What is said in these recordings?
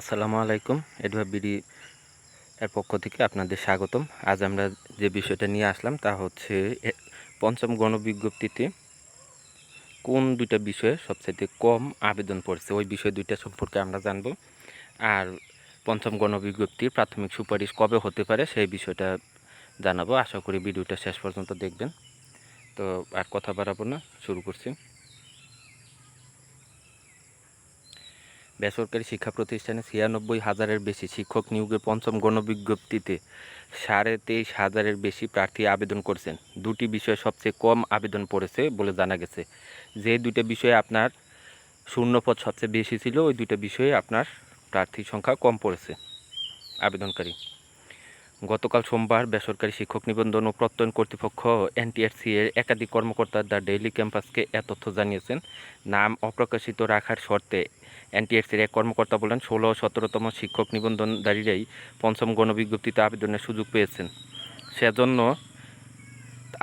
আসসালামু আলাইকুম এডভা বিডি এর পক্ষ থেকে আপনাদের স্বাগতম। আজ আমরা যে বিষয়টা নিয়ে আসলাম তা হচ্ছে পঞ্চম গণবিজ্ঞপ্তিতে কোন দুইটা বিষয়ে সবচাইতে কম আবেদন পড়ছে, ওই বিষয় দুইটা সম্পর্কে আমরা জানব। আর পঞ্চম গণবিজ্ঞপ্তির প্রাথমিক সুপারিশ কবে হতে পারে সেই বিষয়টা জানাব। আশা করি ভিডিওটা শেষ পর্যন্ত দেখবেন। তো আর কথা বাড়াবো না, শুরু করছি। বেসরকারি শিক্ষা প্রতিষ্ঠানে ছিয়ানব্বই হাজারের বেশি শিক্ষক নিয়োগের পঞ্চম গণবিজ্ঞপ্তিতে সাড়ে তেইশ হাজারের বেশি প্রার্থী আবেদন করেছেন। দুটি বিষয়ে সবচেয়ে কম আবেদন পড়েছে বলে জানা গেছে। যে দুইটা বিষয়ে আপনার শূন্যপদ সবচেয়ে বেশি ছিল, ওই দুইটা বিষয়ে আপনার প্রার্থীর সংখ্যা কম পড়েছে। আবেদনকারী। গতকাল সোমবার বেসরকারি শিক্ষক নিবন্ধন ও প্রত্যয়ন কর্তৃপক্ষ এনটিআরসি এর একাধিক কর্মকর্তা দ্য ডেইলি ক্যাম্পাসকে এ তথ্য জানিয়েছেন। নাম অপ্রকাশিত রাখার শর্তে এনটিএসসির এক কর্মকর্তা বলেন, ষোলো সতেরোতম শিক্ষক নিবন্ধনধারীরাই পঞ্চম গণবিজ্ঞপ্তিতে আবেদনের সুযোগ পেয়েছেন। সেজন্য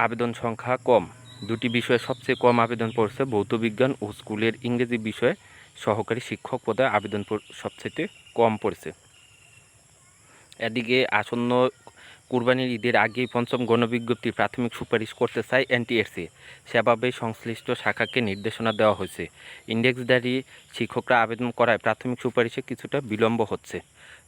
আবেদন সংখ্যা কম। দুটি বিষয়ে সবচেয়ে কম আবেদন পড়ছে ভৌত বিজ্ঞান ও স্কুলের ইংরেজি বিষয়ে সহকারী শিক্ষক পদে আবেদন সবচেয়ে কম পড়েছে। এদিকে আসন্ন কুরবানির ঈদের আগেই পঞ্চম গণবিজ্ঞপ্তি প্রাথমিক সুপারিশ করতে চায় এনটিএসসি সেভাবে সংশ্লিষ্ট শাখাকে নির্দেশনা দেওয়া হয়েছে। ইন্ডেক্সধারী শিক্ষকরা আবেদন করায় প্রাথমিক সুপারিশে কিছুটা বিলম্ব হচ্ছে।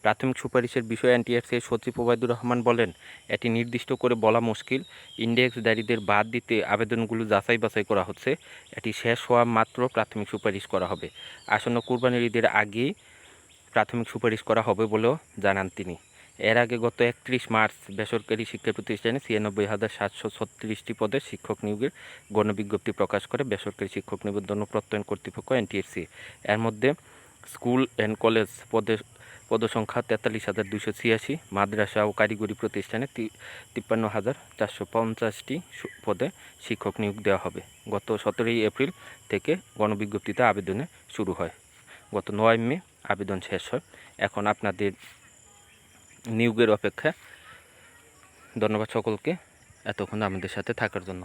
প্রাথমিক সুপারিশের বিষয়ে এনটিএসসি সচিব ওবায়দুর রহমান বলেন, এটি নির্দিষ্ট করে বলা মুশকিল। ইন্ডেক্সধারীদের বাদ দিতে আবেদনগুলো যাচাই বাছাই করা হচ্ছে। এটি শেষ হওয়া মাত্র প্রাথমিক সুপারিশ করা হবে। আসন্ন কুরবানির ঈদের আগেই প্রাথমিক সুপারিশ করা হবে বলেও জানান তিনি। এর আগে গত একত্রিশ মার্চ বেসরকারি শিক্ষা প্রতিষ্ঠানে ছিয়ানব্বই হাজার সাতশো ছত্রিশটি পদে শিক্ষক নিয়োগের গণবিজ্ঞপ্তি প্রকাশ করে বেসরকারি শিক্ষক নিবন্ধন ও প্রত্যয়ন কর্তৃপক্ষ এনটিএসসি এর মধ্যে স্কুল অ্যান্ড কলেজ পদে পদসংখ্যা তেতাল্লিশ হাজার দুশো ছিয়াশি, মাদ্রাসা ও কারিগরি প্রতিষ্ঠানে তিপ্পান্ন হাজার চারশো পঞ্চাশটি পদে শিক্ষক নিয়োগ দেওয়া হবে। গত সতেরোই এপ্রিল থেকে গণবিজ্ঞপ্তিতে আবেদনে শুরু হয়। গত নয় মে আবেদন শেষ হয়। এখন আপনাদের নিয়োগের অপেক্ষা ধন্যবাদ সকলকে এতক্ষণ আমাদের সাথে থাকার জন্য।